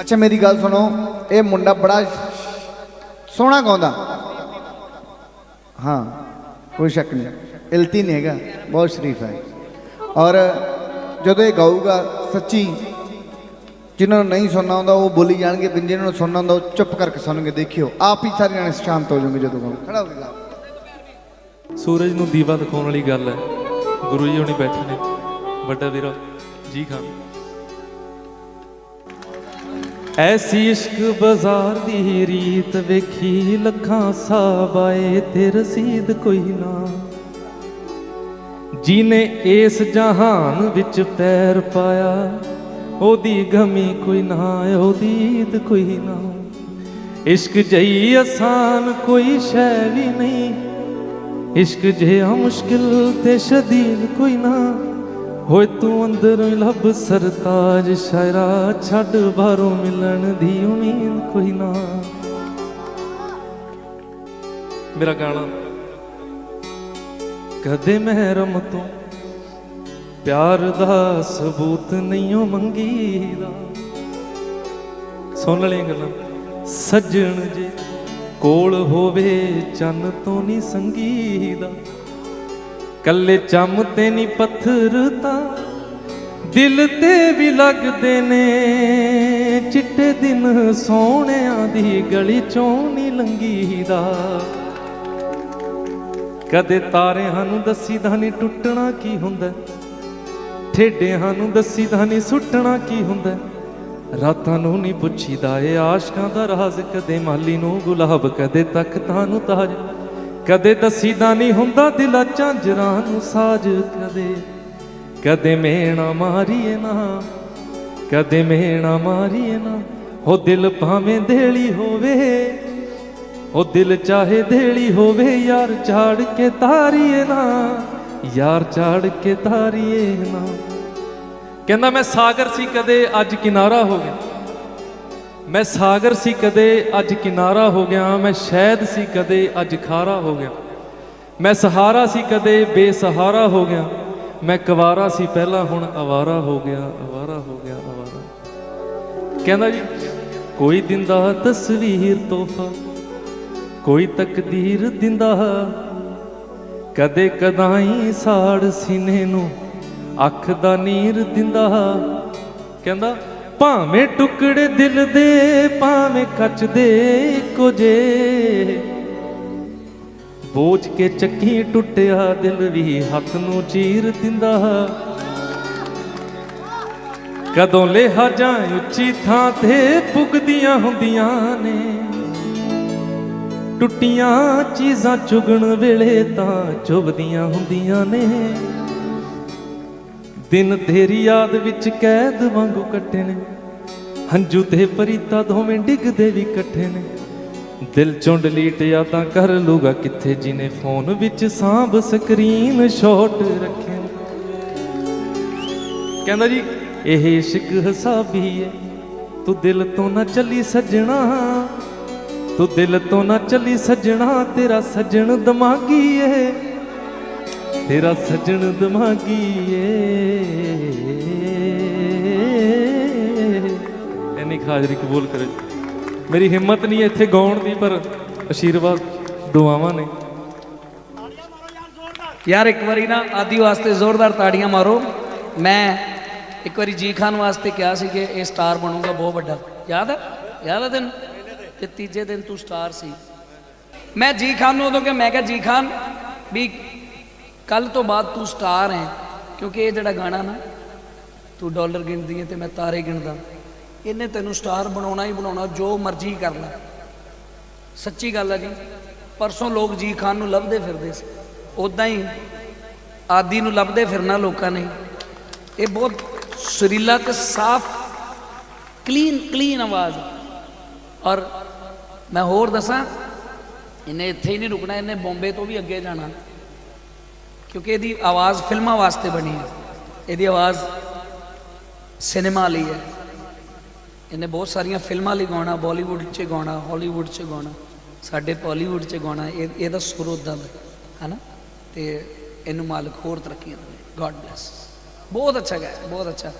ਅੱਛਾ, ਮੇਰੀ ਗੱਲ ਸੁਣੋ। ਇਹ ਮੁੰਡਾ ਬੜਾ ਸੋਹਣਾ ਗਾਉਂਦਾ। ਹਾਂ, ਕੋਈ ਸ਼ੱਕ ਨਹੀਂ। ਇਲਤੀ ਨਹੀਂ ਹੈਗਾ, ਬਹੁਤ ਸ਼ਰੀਫ ਹੈ। ਔਰ ਜਦੋਂ ਇਹ ਗਾਊਗਾ, ਸੱਚੀ ਜਿਨ੍ਹਾਂ ਨੂੰ ਨਹੀਂ ਸੁਣਨਾ ਹੁੰਦਾ ਉਹ ਬੋਲੀ ਜਾਣਗੇ ਤੇ ਜਿਹਨਾਂ ਨੂੰ ਸੁਣਨਾ ਹੁੰਦਾ ਉਹ ਚੁੱਪ ਕਰਕੇ ਸੁਣਨਗੇ। ਦੇਖਿਓ, ਆਪ ਹੀ ਸਾਰੇ ਜਾਣੇ ਸ਼ਾਂਤ ਹੋ ਜਾਓਗੇ ਜਦੋਂ ਗਾਉਂ ਖੜਾ ਹੋ ਕੇ ਸੂਰਜ ਨੂੰ ਦੀਵਾ ਦਿਖਾਉਣ ਵਾਲੀ ਗੱਲ ਹੈ। ਗੁਰੂ ਜੀ ਹੁਣੀ ਬੈਠੇ ਨੇ। ਵੱਡਾ ਵੀਰਾ, ਜੀ ਖਾਨ। ਐਸੀ ਇਸ਼ਕ ਬਾਜ਼ਾਰ ਦੀ ਰੀਤ ਵੇਖੀ, ਲੱਖਾਂ ਸਾਬਾਏ ਤੇ ਰਸੀਦ ਕੋਈ ਨਾ। ਜਿਨੇ ਇਸ ਜਹਾਨ ਵਿੱਚ ਪੈਰ ਪਾਇਆ, ਉਹਦੀ ਗਮੀ ਕੋਈ ਨਾ, ਉਹਦੀ ਈਦ ਕੋਈ ਨਾ। ਇਸ਼ਕ ਜਈ ਆਸਾਨ ਕੋਈ ਸ਼ੈ ਵੀ ਨਹੀਂ, ਇਸ਼ਕ ਜਿਹਾ ਮੁਸ਼ਕਿਲ ਤੇ ਸ਼ਦੀਦ ਕੋਈ ਨਾ। ਹੋਏ ਤੂੰ ਅੰਦਰੋਂ ਲੱਭ ਸਰਤਾਜ ਸ਼ਾਇਰਾ, ਛੱਡ ਬਾਹਰੋਂ ਮਿਲਣ ਦੀ ਉਮੀਦ ਕੋਈ ਨਾ। ਮੇਰਾ ਗਾਣਾ, ਕਦੇ ਮਹਿਰਮ ਤੋਂ ਪਿਆਰ ਦਾ ਸਬੂਤ ਨਹੀਂ ਓ ਮੰਗੀਦਾ। ਸੁਣ ਲਈਆਂ ਗੱਲਾਂ, ਸੱਜਣ ਜੇ ਕੋਲ ਹੋਵੇ ਚੰਨ ਤੋਂ ਨਹੀਂ ਸੰਗੀਦਾ। ਕੱਲੇ ਚੰਮ ਤੇ ਨਹੀਂ ਪੱਥਰ ਤਾਂ ਦਿਲ ਤੇ ਵੀ ਲੱਗਦੇ ਨੇ। ਚਿੱਟੇ ਦਿਨ ਸੋਹਣਿਆਂ ਦੀ ਗਲੀ ਚੋਂ ਨਹੀਂ ਲੰਗੀਦਾ ਕਦੇ ਤਾਰਿਆਂ ਨੂੰ ਦੱਸੀਦਾ ਨਹੀਂ ਟੁੱਟਣਾ ਕੀ ਹੁੰਦਾ। ਠੇਡਿਆਂ ਨੂੰ ਦੱਸੀਦਾ ਨਹੀਂ ਸੁੱਟਣਾ ਕੀ ਹੁੰਦਾ। ਰਾਤਾਂ ਨੂੰ ਨਹੀਂ ਪੁੱਛੀਦਾ ਏ ਆਸ਼ਕਾਂ ਦਾ ਰਾਜ਼। ਕਦੇ ਮਾਲੀ ਨੂੰ ਗੁਲਾਬ, ਕਦੇ ਤਖਤਾਂ ਨੂੰ ਤਾਜ। ਕਦੇ ਦਸੀਦਾ ਨਹੀਂ ਹੁੰਦਾ ਦਿਲਾਂ ਝਾਂਜਰਾਂ ਨੂੰ ਸਾਜ ਕਦੇ। ਕਦੇ ਮੇਣਾ ਮਾਰੀਏ ਨਾ, ਕਦੇ ਮੇਣਾ ਮਾਰੀਏ ਨਾ। ਹੋ ਦਿਲ ਭਾਵੇਂ ਦੇਲੀ ਹੋਵੇ ਉਹ ਦਿਲ ਚਾਹੇ ਦੇਲੀ ਹੋਵੇ, ਯਾਰ ਝਾੜ ਕੇ ਤਾਰੀਏ ਨਾ, ਯਾਰ ਝਾੜ ਕੇ ਤਾਰੀਏ ਨਾ। ਕਹਿੰਦਾ ਮੈਂ ਸਾਗਰ ਸੀ ਕਦੇ, ਅੱਜ ਕਿਨਾਰਾ ਹੋ ਗਿਆ। ਮੈਂ ਸਾਗਰ ਸੀ ਕਦੇ, ਅੱਜ ਕਿਨਾਰਾ ਹੋ ਗਿਆ। ਮੈਂ ਸ਼ਹਿਦ ਸੀ ਕਦੇ, ਅੱਜ ਖਾਰਾ ਹੋ ਗਿਆ। ਮੈਂ ਸਹਾਰਾ ਸੀ ਕਦੇ, ਬੇਸਹਾਰਾ ਹੋ ਗਿਆ। ਮੈਂ ਕਵਾਰਾ ਸੀ ਪਹਿਲਾਂ, ਹੁਣ ਅਵਾਰਾ ਹੋ ਗਿਆ, ਅਵਾਰਾ ਹੋ ਗਿਆ, ਅਵਾਰਾ। ਕਹਿੰਦਾ ਜੀ, ਕੋਈ ਦਿੰਦਾ ਤਸਵੀਰ ਤੋਹਫਾ, ਕੋਈ ਤਕਦੀਰ ਦਿੰਦਾ। ਕਦੇ ਕਦਾਈ ਸਾੜ ਸੀਨੇ ਨੂੰ, ਅੱਖ ਦਾ ਨੀਰ ਦਿੰਦਾ। ਕਹਿੰਦਾ ਭਾਵੇਂ ਟੁਕੜੇ ਦਿਲ ਦੇ, ਭਾਵੇਂ ਕੱਚ ਦੇ ਇੱਕੋ ਜੇ। ਬੋਝ ਕੇ ਚੱਕੀ ਟੁੱਟਿਆ ਦਿਲ ਵੀ ਹੱਥ ਨੂੰ ਚੀਰ ਦਿੰਦਾ। ਕਦੋਂ ਲਿਹਾਜਾਂ ਉੱਚੀ ਥਾਂ ਤੇ ਪੁੱਗਦੀਆਂ ਹੁੰਦੀਆਂ ਨੇ। ਟੁੱਟੀਆਂ ਚੀਜ਼ਾਂ ਚੁਗਣ ਵੇਲੇ ਤਾਂ ਚੁਭਦੀਆਂ ਹੁੰਦੀਆਂ ਨੇ। ਦਿਨ ਤੇਰੀ ਯਾਦ ਵਿੱਚ ਕੈਦ ਵਾਂਗੂ ਕੱਟੇ ਨੇ। ਹੰਝੂ ਤੇ ਪਰੀਤਾ ਦੋਵੇਂ ਡਿੱਗਦੇ ਵੀ ਇਕੱਠੇ ਨੇ। ਦਿਲ ਚੋਂ ਡਿਲੀਟ ਯਾਦਾਂ ਕਰ ਲੂਗਾ ਕਿੱਥੇ ਜਿਨੇ ਫੋਨ ਵਿੱਚ ਸਾਂਭ ਸਕਰੀਨ ਸ਼ਾਟ ਰੱਖੇ ਕਹਿੰਦਾ ਜੀ, ਇਹ ਇਸ਼ਕ ਹਸਾਬੀ ਏ। ਤੂੰ ਦਿਲ ਤੋਂ ਨਾ ਚੱਲੀ ਸੱਜਣਾ, ਤੂੰ ਦਿਲ ਤੋਂ ਨਾ ਚੱਲੀ ਸੱਜਣਾ, ਤੇਰਾ ਸੱਜਣ ਦਿਮਾਗੀ ਏ। ਤੇਰਾ ਸੱਜਣ ਦਿਮਾਗੀ ਏ ਐਨੀ ਹਾਜ਼ਰੀ ਕਬੂਲ ਕਰੇ ਮੇਰੀ ਹਿੰਮਤ ਨਹੀਂ ਇੱਥੇ ਗਾਉਣ ਦੀ, ਪਰ ਆਸ਼ੀਰਵਾਦ ਦੁਆਵਾਂ ਨੇ। ਯਾਰ, ਇੱਕ ਵਾਰੀ ਨਾ ਆਦੀ ਵਾਸਤੇ ਜ਼ੋਰਦਾਰ ਤਾੜੀਆਂ ਮਾਰੋ। ਮੈਂ ਇੱਕ ਵਾਰੀ ਜੀ ਖਾਨ ਵਾਸਤੇ ਕਿਹਾ ਸੀ ਕਿ ਇਹ ਸਟਾਰ ਬਣੂਗਾ, ਬਹੁਤ ਵੱਡਾ। ਯਾਦ ਹੈ ਯਾਦ ਹੈ ਤੈਨੂੰ? ਤੇ ਤੀਜੇ ਦਿਨ ਤੂੰ ਸਟਾਰ ਸੀ। ਮੈਂ ਜੀ ਖਾਨ ਨੂੰ ਉਦੋਂ ਕਿ ਮੈਂ ਕਿਹਾ ਜੀ ਖਾਨ, ਵੀ ਕੱਲ ਤੋਂ ਬਾਅਦ ਤੂੰ ਸਟਾਰ ਹੈ, ਕਿਉਂਕਿ ਇਹ ਜਿਹੜਾ ਗਾਣਾ ਨਾ, ਤੂੰ ਡਾਲਰ ਗਿਣਦੀ ਹੈ ਤੇ ਮੈਂ ਤਾਰੇ ਗਿਣਦਾ। ਇਹਨੇ ਤੈਨੂੰ ਸਟਾਰ ਬਣਾਉਣਾ ਹੀ ਬਣਾਉਣਾ, ਜੋ ਮਰਜ਼ੀ ਕਰ ਲੈ। ਸੱਚੀ ਗੱਲ ਹੈ ਜੀ, ਪਰਸੋਂ ਲੋਕ ਜੀ ਖਾਨ ਨੂੰ ਲੱਭਦੇ ਫਿਰਦੇ ਸੀ। ਉਦਾਂ ਹੀ ਆਦੀ ਨੂੰ ਲੱਭਦੇ ਫਿਰਨਾ ਲੋਕਾਂ ਨੇ। ਇਹ ਬਹੁਤ ਸੁਰੀਲਾ ਤੇ ਸਾਫ਼, ਕਲੀਨ ਕਲੀਨ ਆਵਾਜ਼। ਔਰ ਮੈਂ ਹੋਰ ਦੱਸਾਂ, ਇਹਨੇ ਇੱਥੇ ਹੀ ਨਹੀਂ ਰੁਕਣਾ, ਇਹਨੇ ਬੰਬੇ ਤੋਂ ਵੀ ਅੱਗੇ ਜਾਣਾ। ਕਿਉਂਕਿ ਇਹਦੀ ਆਵਾਜ਼ ਫਿਲਮਾਂ ਵਾਸਤੇ ਬਣੀ ਹੈ। ਇਹਦੀ ਆਵਾਜ਼ ਸਿਨੇਮਾ ਲਈ ਹੈ। ਇਹਨੇ ਬਹੁਤ ਸਾਰੀਆਂ ਫਿਲਮਾਂ ਲਈ ਗਾਉਣਾ, ਬਾਲੀਵੁੱਡ 'ਚ ਗਾਉਣਾ, ਹਾਲੀਵੁੱਡ 'ਚ ਗਾਉਣਾ, ਸਾਡੇ ਪਾਲੀਵੁੱਡ 'ਚ ਗਾਉਣਾ, ਇਹ ਇਹਦਾ ਸੁਰ ਉਦਾਂ ਦਾ ਹੈ ਨਾ ਤੇ ਇਹਨੂੰ ਮਾਲਕ ਹੋਰ ਤਰੱਕੀਆਂ ਦੇਵੇ ਗੋਡ ਬlesਸ ਬਹੁਤ ਅੱਛਾ ਗਾਇਆ, ਬਹੁਤ ਅੱਛਾ।